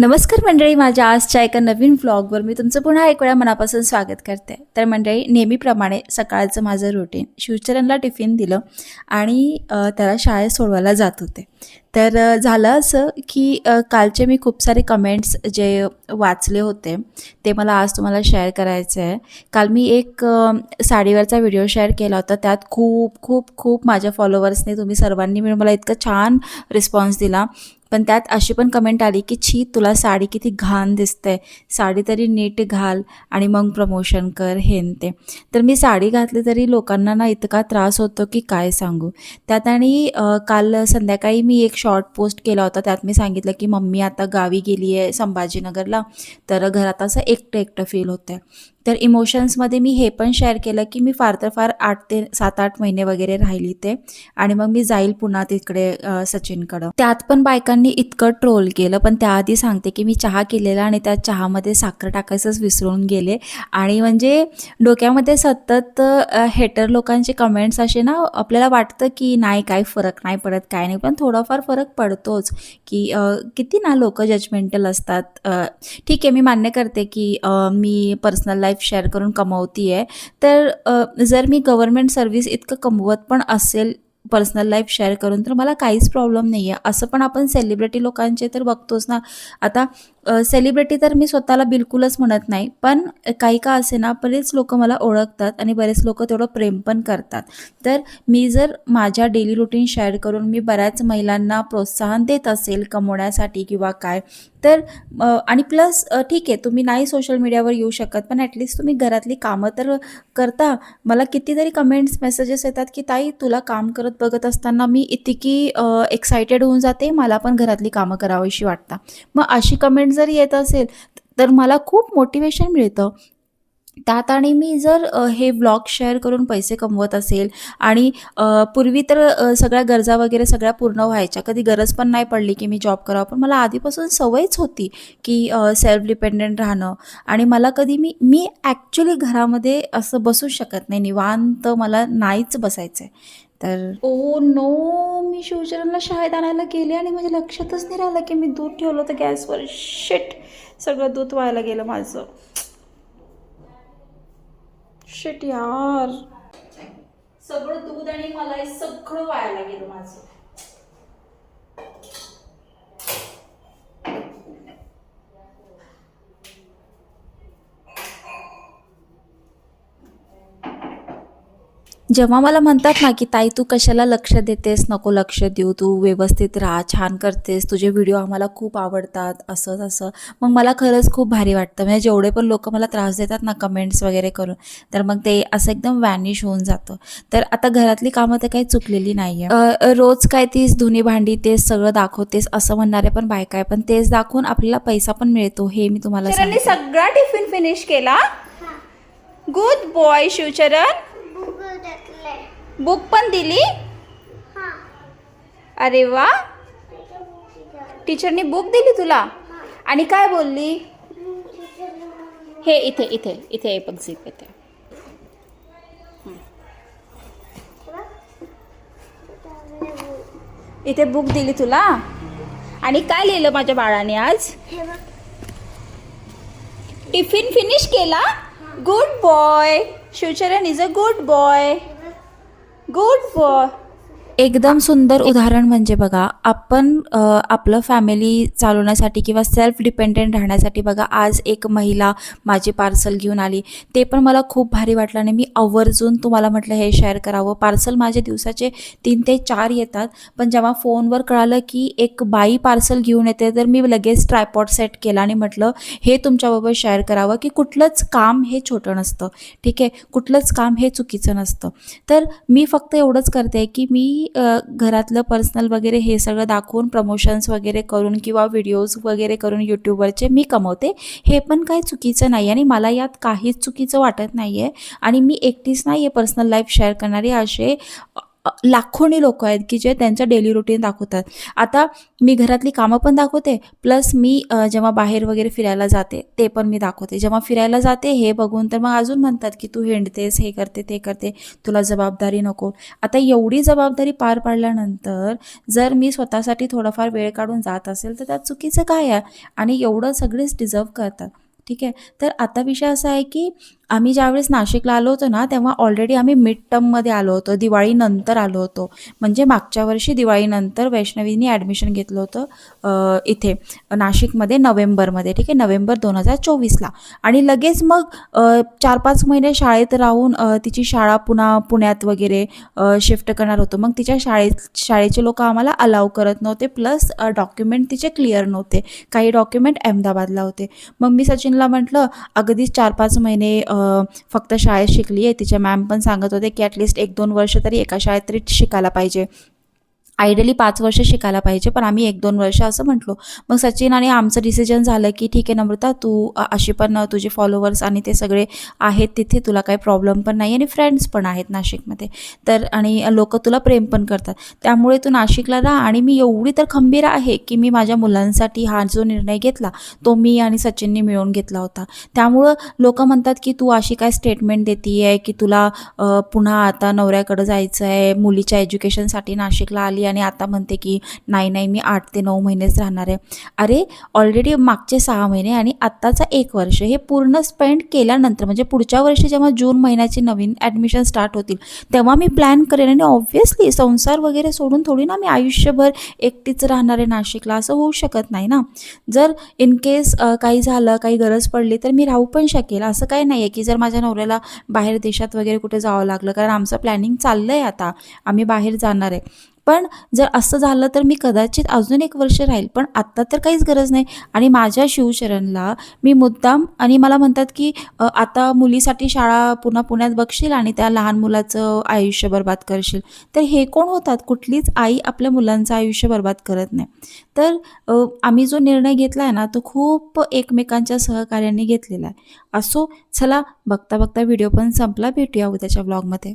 नमस्कार मंडळी माझ्या आजच्या एका नवीन व्लॉगवर मी तुमचं पुन्हा एक वेळा मनापासून स्वागत करते. तर मंडळी नेहमीप्रमाणे सकाळचं माझं रुटीन शिवचरणला टिफिन दिलं आणि त्याला शाळेत सोडवायला जात होते. तर झालं असं की कालचे मी खूप सारे कमेंट्स जे वाचले होते ते मला आज तुम्हाला शेअर करायचे आहे. काल मी एक साडीवरचा व्हिडिओ शेअर केला होता. त्यात खूप खूप खूप माझ्या फॉलोअर्सने तुम्ही सर्वांनी मिळून मला इतकं छान रिस्पॉन्स दिला. पण त्यात अशी पण कमेंट आली की छी तुला साडी किती घाण दिसते साडी तरी नीट घाल आणि मग प्रमोशन कर हेन ते. तर मी साडी घातली तरी लोकांना ना इतका त्रास होतो की काय सांगू. त्यात आणि काल संध्याकाळी मी एक शॉर्ट पोस्ट केला होता. त्यात मी सांगितलं की मम्मी आता गावी गेली आहे संभाजीनगरला. तर घरात असं एकटं एकटं फील होतं तर इमोशन्समध्ये मी हे पण शेअर केलं की मी फार तर फार आठ ते सात आठ महिने वगैरे राहिली ते आणि मग मी जाईल पुन्हा तिकडे सचिनकडं. त्यात पण बायकांनी इतकं ट्रोल केलं पण त्याआधी सांगते की मी चहा केलेला आणि त्या चहामध्ये साखर टाकायचंच विसरून गेले. आणि म्हणजे डोक्यामध्ये सतत हेटर लोकांचे कमेंट्स असे ना आपल्याला वाटतं की नाही काय फरक नाही पडत काय नाही. पण थोडाफार फरक पडतोच की किती ना लोक जजमेंटल असतात. ठीक आहे मी मान्य करते की मी पर्सनल लाईफ लाईफ शेअर करून कमवती आहे तर जर मी गव्हर्नमेंट सर्व्हिस इतकं कमवत पण असेल पर्सनल लाईफ शेअर करून तर मला काहीच प्रॉब्लेम नाही आहे असं पण आपण सेलिब्रिटी लोकांचे तर बघतोच ना. आता सेलिब्रिटी तर मी स्वतःला बिलकुलच म्हणत नाही पण काही का असे ना बरेच लोक मला ओळखतात आणि बरेच लोक तेवढं प्रेम पण करतात. तर मी जर माझ्या डेली रुटीन शेअर करून मी बऱ्याच महिलांना प्रोत्साहन देत असेल कमवण्यासाठी किंवा काय तर आणि प्लस ठीक आहे तुम्ही नाही सोशल मीडियावर येऊ शकत पण ॲटलिस्ट तुम्ही घरातली कामं तर करता. मला कितीतरी कमेंट्स मेसेजेस येतात की ताई तुला काम करत बघत असताना मी इतकी एक्सायटेड होऊन जाते मला पण घरातली कामं करावीशी वाटतात. मग अशी कमेंट जर येत असेल तर मला खूप मोटिवेशन मिळतं. त्यात आणि मी जर हे ब्लॉग शेअर करून पैसे कमवत असेल आणि पूर्वी तर सगळ्या गरजा वगैरे सगळ्या पूर्ण व्हायच्या. कधी गरज पण नाही पडली की मी जॉब करावं. पण मला आधीपासून सवयच होती की सेल्फ डिपेंडेंट राहणं. आणि मला कधी मी मी ॲक्च्युली घरामध्ये असं बसू शकत नाही. निवांत मला नाहीच बसायचं आहे तर ओ नो मी शिवचरणला शाळेत आणायला गेले आणि माझ्या लक्षातच नाही राहिलं की मी दूध ठेवलं होतं गॅसवर. शिट सगळं दूध व्हायला गेलं माझं. शिट यार. सगळं दूध आणि मला सगळं व्हायला गेलं माझं. जेव्हा मला म्हणतात ना की ताई तू कशाला लक्ष देतेस? नको लक्ष देऊ. तू व्यवस्थित राहा छान करतेस. तुझे व्हिडिओ आम्हाला खूप आवडतात. असं तसं. मग मला खरंच खूप भारी वाटतं. म्हणजे जेवढे पण लोक मला त्रास देतात ना कमेंट्स वगैरे करून तर मग ते असं एकदम वॅनिश होऊन जातं. तर आता घरातली कामं तर काही चुकलेली नाही आहे रोज काय तीच धुनी भांडी तेच सगळं दाखवतेस असं म्हणणारे पण बायका आहे पण तेच दाखवून आपल्याला पैसा पण मिळतो हे मी तुम्हाला सगळा टिफिन फिनिश केला? Good boy Shivcharan. बुक पण दिली? अरे वा. टीचरनी बुक दिली तुला? आणि काय बोलली? हे इथे इथे इथे बघ झिप इथे इथे बुक दिली तुला? आणि काय लिहिलं माझ्या बाळाने आज? टिफिन फिनिश केला? Good boy. Shivcharan is a good boy. Good boy एकदम सुंदर उदाहरण म्हणजे बघा आपण आपलं फॅमिली चालवण्यासाठी किंवा सेल्फ डिपेंडेंट राहण्यासाठी बघा आज एक महिला माझी पार्सल घेऊन आली. ते पण मला खूप भारी वाटलं आणि मी आवर्जून तुम्हाला म्हटलं हे शेअर करावं. पार्सल माझे दिवसाचे तीन ते चार येतात पण जेव्हा फोनवर कळालं की एक बाई पार्सल घेऊन येते तर मी लगेच ट्रायपॉड सेट केला आणि म्हटलं हे तुमच्याबरोबर शेअर करावं की कुठलंच काम हे छोटं नसतं. ठीक आहे? कुठलंच काम हे चुकीचं नसतं. तर मी फक्त एवढंच करते की मी घरातलं पर्सनल वगैरे हे सगळं दाखवून प्रमोशन्स वगैरे करून किंवा व्हिडिओज वगैरे करून यूट्यूबवरचे मी कमवते. हे पण काही चुकीचं नाही आणि मला यात काहीच चुकीचं वाटत नाही आहे आणि मी एकटीच नाही आहे पर्सनल लाईफ शेअर करणारी. असे लाखोनी लोक आहेत की जे त्यांचं डेली रुटीन दाखवतात. आता मी घरातली कामं पण दाखवते प्लस मी जेव्हा बाहेर वगैरे फिरायला जाते ते पण मी दाखवते. जेव्हा फिरायला जाते हे बघून तर मग अजून म्हणतात की तू हिंडतेस हे करते ते करते तुला जबाबदारी नको. आता एवढी जबाबदारी पार पाडल्यानंतर जर मी स्वतःसाठी थोडाफार वेळ काढून जात असेल तर त्यात चुकीचं काय आहे? आणि एवढं सगळेच डिझर्व करतात. ठीक आहे? तर आता विषय असा आहे की आम्ही ज्यावेळेस नाशिकला आलो होतो ना तेव्हा ऑलरेडी आम्ही मिड टर्ममध्ये आलो होतो. दिवाळीनंतर आलो होतो. म्हणजे मागच्या वर्षी दिवाळीनंतर वैष्णवीनी ॲडमिशन घेतलं होतं इथे नाशिकमध्ये नोव्हेंबरमध्ये. ठीक आहे? नोव्हेंबर दोन हजार चोवीसला. आणि लगेच मग चार पाच महिने शाळेत राहून तिची शाळा पुन्हा पुण्यात वगैरे शिफ्ट करणार होतो. मग तिच्या शाळेत शाळेचे लोक आम्हाला अलाव करत नव्हते. प्लस डॉक्युमेंट तिचे क्लिअर नव्हते. काही डॉक्युमेंट अहमदाबादला होते. मग मी सचिनला म्हटलं अगदीच चार पाच महिने फक्त शाळेत शिकली आहे. तिच्या मॅम पण सांगत होते की ॲटलिस्ट एक दोन वर्ष तरी एका शाळेत तरी शिकायला पाहिजे. आयडियली पाच वर्ष शिकायला पाहिजे पण आम्ही एक दोन वर्ष असं म्हटलो. मग सचिन आणि आमचं डिसिजन झालं की ठीक आहे नम्रता तू अशी पण तुझे फॉलोवर्स आणि ते सगळे आहेत तिथे तुला काही प्रॉब्लेम पण नाही आणि फ्रेंड्स पण आहेत नाशिकमध्ये. तर आणि लोक तुला प्रेम पण करतात. त्यामुळे तू नाशिकला राहा आणि मी एवढी तर खंबीर आहे की मी माझ्या मुलांसाठी हा जो निर्णय घेतला तो मी आणि सचिनने मिळून घेतला होता. त्यामुळं लोक म्हणतात की तू अशी काय स्टेटमेंट देते आहे की तुला पुन्हा आता नवऱ्याकडं जायचं आहे मुलीच्या एज्युकेशनसाठी नाशिकला आली आणि आता म्हणते की नाही नाही मी आठ ते नऊ महिनेच राहणार आहे. अरे ऑलरेडी मागचे सहा महिने आणि आत्ताचा एक वर्ष हे पूर्ण स्पेंड केल्यानंतर म्हणजे पुढच्या वर्षी जेव्हा जून महिन्याची नवीन ॲडमिशन स्टार्ट होतील तेव्हा मी प्लॅन करेन आणि ऑब्व्हियसली संसार वगैरे सोडून थोडी ना मी आयुष्यभर एकटीच राहणार आहे नाशिकला असं होऊ शकत नाही ना? जर इन केस काही झालं काही गरज पडली तर मी राहू पण शकेल. असं काही नाही आहे की जर माझ्या नवऱ्याला बाहेर देशात वगैरे कुठे जावं लागलं कारण आमचं प्लॅनिंग चाललं आहे आता. आम्ही बाहेर जाणार आहे. पण जर असं झालं तर मी कदाचित अजून एक वर्ष राहील. पण आत्ता तर काहीच गरज नाही. आणि माझ्या शिवशरणला मी मुद्दाम आणि मला म्हणतात की आता मुलीसाठी शाळा पुन्हा पुण्यात बघशील आणि त्या लहान मुलाचं आयुष्य बर्बाद करशील. तर हे कोण होतात? कुठलीच आई आपल्या मुलांचं आयुष्य बर्बाद करत नाही. तर आम्ही जो निर्णय घेतला आहे ना तो खूप एकमेकांच्या सहकार्याने घेतलेला आहे. असो चला बघता बघता व्हिडिओ पण संपला. भेटूया उद्याच्या ब्लॉगमध्ये